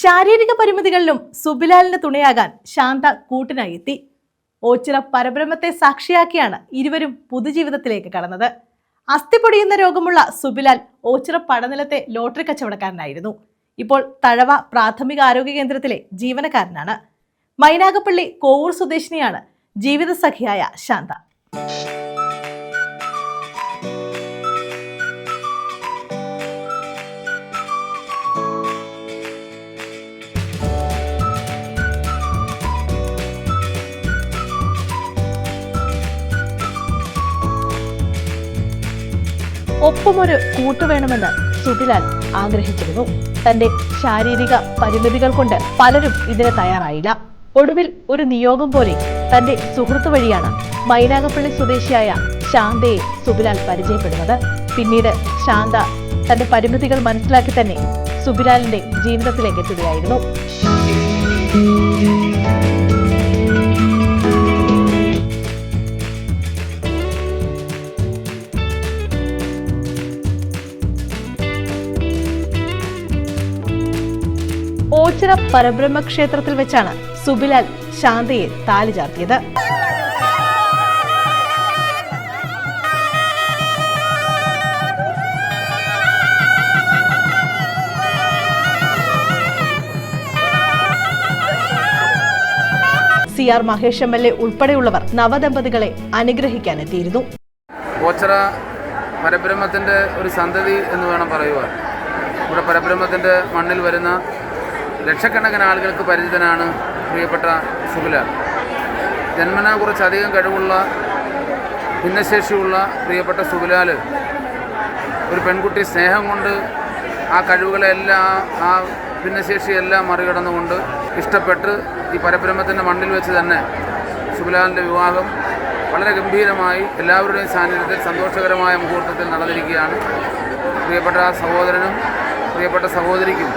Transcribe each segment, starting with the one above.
ശാരീരിക പരിമിതികളിലും സുബിലാലിന് തുണയാകാൻ ശാന്ത കൂട്ടിനായി എത്തി. ഓച്ചിറ പരബ്രഹ്മത്തെ സാക്ഷിയാക്കിയാണ് ഇരുവരും പുതുജീവിതത്തിലേക്ക് കടന്നത്. അസ്ഥിപൊടിയുന്ന രോഗമുള്ള സുബിലാൽ ഓച്ചിറ പടനിലത്തെ ലോട്ടറി കച്ചവടക്കാരനായിരുന്നു. ഇപ്പോൾ തഴവ പ്രാഥമിക ആരോഗ്യ കേന്ദ്രത്തിലെ ജീവനക്കാരനാണ്. മൈനാഗപ്പള്ളി കോവൂർ സ്വദേശിനിയാണ് ജീവിതസഖിയായ ശാന്ത. ഒപ്പമൊരു കൂട്ടുവേണമെന്ന് സുധിലാൽ ആഗ്രഹിച്ചിരുന്നു. തന്റെ ശാരീരിക പരിമിതികൾ കൊണ്ട് പലരും ഇതിന് തയ്യാറായില്ല. ഒടുവിൽ ഒരു നിയോഗം പോലെ തന്റെ സുഹൃത്തു വഴിയാണ് മൈനാഗപ്പള്ളി സ്വദേശിയായ ശാന്തയെ സുബിലാൽ പരിചയപ്പെടുന്നത്. പിന്നീട് ശാന്ത തന്റെ പരിമിതികൾ മനസ്സിലാക്കി തന്നെ സുബിലാലിന്റെ ജീവിതത്തിലേക്ക് എത്തുകയായിരുന്നു. ഓച്ചിറ പരബ്രഹ്മ ക്ഷേത്രത്തിൽ വെച്ചാണ് സുബിലാൽ ശാന്തയെ താലി ചാർത്തിയത്. C R Mahesh M L A ഉൾപ്പെടെയുള്ളവർ നവദമ്പതികളെ അനുഗ്രഹിക്കാനെത്തിയിരുന്നു. ഓച്ചറ പരബ്രഹ്മത്തിന്റെ ഒരു സന്തതി എന്ന് വേണം പറയുവാൻ. ഇവിടെ പരബ്രഹ്മത്തിന്റെ മണ്ണിൽ വരുന്ന ലക്ഷക്കണക്കിന് ആളുകൾക്ക് പരിചിതനാണ് പ്രിയപ്പെട്ട സുബിലാൽ ജന്മന കുറച്ചധികം കഴിവുള്ള ഭിന്നശേഷിയുള്ള പ്രിയപ്പെട്ട സുബിലാൽ ഒരു പെൺകുട്ടി സ്നേഹം കൊണ്ട് ആ കഴിവുകളെല്ലാം ആ ഭിന്നശേഷിയെല്ലാം മറികടന്നുകൊണ്ട് ഇഷ്ടപ്പെട്ട് ഈ പരബ്രഹ്മത്തിന്റെ മണ്ണിൽ വെച്ച് തന്നെ സുബിലാലിന്റെ വിവാഹം വളരെ ഗംഭീരമായി എല്ലാവരുടെയും സാന്നിധ്യത്തിൽ സന്തോഷകരമായ മുഹൂർത്തത്തിൽ നടന്നിരിക്കുകയാണ്. പ്രിയപ്പെട്ട സഹോദരനും പ്രിയപ്പെട്ട സഹോദരിക്കും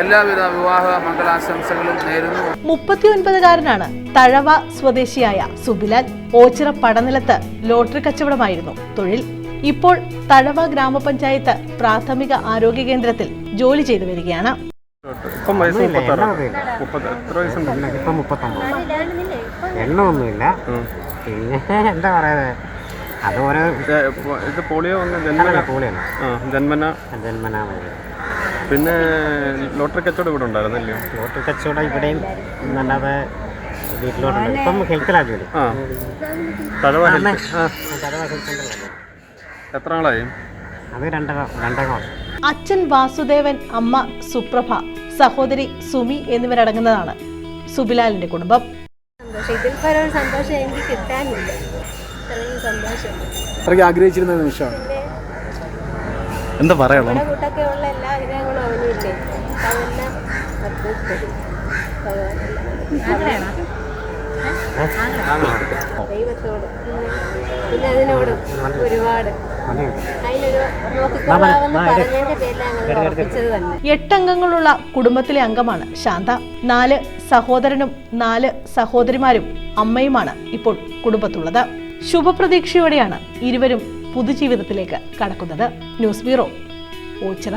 എല്ലാവിധ വിവാഹ മംഗളാശംസകളും നേരുന്നു. മുപ്പത്തിയൊൻപതുകാരനാണ് തഴവ സ്വദേശിയായ സുബിലാൽ ഓച്ചിറ പടനിലത്ത് ലോട്ടറി കച്ചവടമായിരുന്നു. തൊഴിൽ ഇപ്പോൾ തഴവ ഗ്രാമപഞ്ചായത്ത് പ്രാഥമിക ആരോഗ്യ കേന്ദ്രത്തിൽ ജോലി ചെയ്തു വരികയാണ്. ഇപ്പം വയസ്സ് മുപ്പത്താറ്. മുപ്പത്തി എത്ര വയസ്സുണ്ട് ഇപ്പം മുപ്പത്തൊമ്പത്. എണ്ണമൊന്നുമില്ല പിന്നെ എന്താ പറയുന്നത് അത് ഓരോ ഇത് പോളിയോ ഒന്ന് ജന്മന? പോളിയോ ജന്മന? ജന്മന പിന്നെ ലോട്ടറി കച്ചവടം ഇവിടെ ഉണ്ടായിരുന്നല്ലോ? ലോട്ടറി കച്ചവടം ഇവിടെയും നല്ലാതെ വീട്ടിലോട്ടുണ്ട്. ഇപ്പം ഹെൽത്തിലാണ് ജോലി. ആ. തഴവ അമ്മേ. ഹെൽത്ത്. ആ കടവ ഹെൽത്ത് സെന്ററിലാണ് എത്ര നാളായി അത് രണ്ടര രണ്ടര വർഷം അച്ഛൻ വാസുദേവൻ അമ്മ സുപ്രഭ സഹോദരി സുമി എന്നിവരടങ്ങുന്നതാണ് സുബിലാലിന്റെ കുടുംബം. സന്തോഷം. എനിക്ക് കിട്ടാനില്ല. സന്തോഷം. ആഗ്രഹിച്ചിരുന്ന നിമിഷമാണ് എന്താ പറയണം കൂട്ടൊക്കെ ഉള്ള എല്ലാ ആഗ്രഹങ്ങളും അവനില്ലേ അതെല്ലാം അർപ്പിച്ചത് ദൈവത്തോട്. പിന്നെ അതിനോട് ഒരുപാട്. എട്ടംഗങ്ങളുള്ള കുടുംബത്തിലെ അംഗമാണ് ശാന്ത. നാല് സഹോദരനും നാല് സഹോദരിമാരും അമ്മയുമാണ് ഇപ്പോൾ കുടുംബത്തുള്ളത്. ശുഭപ്രതീക്ഷയോടെയാണ് ഇരുവരും പുതുജീവിതത്തിലേക്ക് കടക്കുന്നത്. News bureau Ochira.